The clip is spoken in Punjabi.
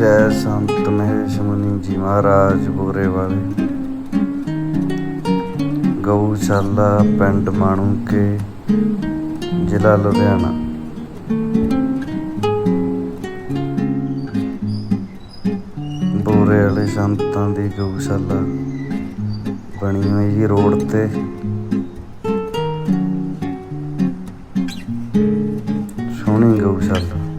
ਜੈ ਸੰਤ ਮਹੇਸ਼ ਮੁਨੀ ਜੀ ਮਹਾਰਾਜ ਗੋਰੇ ਵਾਲੇ। ਗਊਸ਼ਾਲਾ ਪਿੰਡ ਮਾਣੂਕੇ ਜ਼ਿਲ੍ਹਾ ਲੁਧਿਆਣਾ। ਬੋਰੇ ਵਾਲੇ ਸੰਤਾਂ ਦੀ ਗਊਸ਼ਾਲਾ ਬਣੀ ਹੋਈ ਜੀ ਰੋਡ ਤੇ। ਸੋਹਣੀ ਗਊਸ਼ਾਲਾ।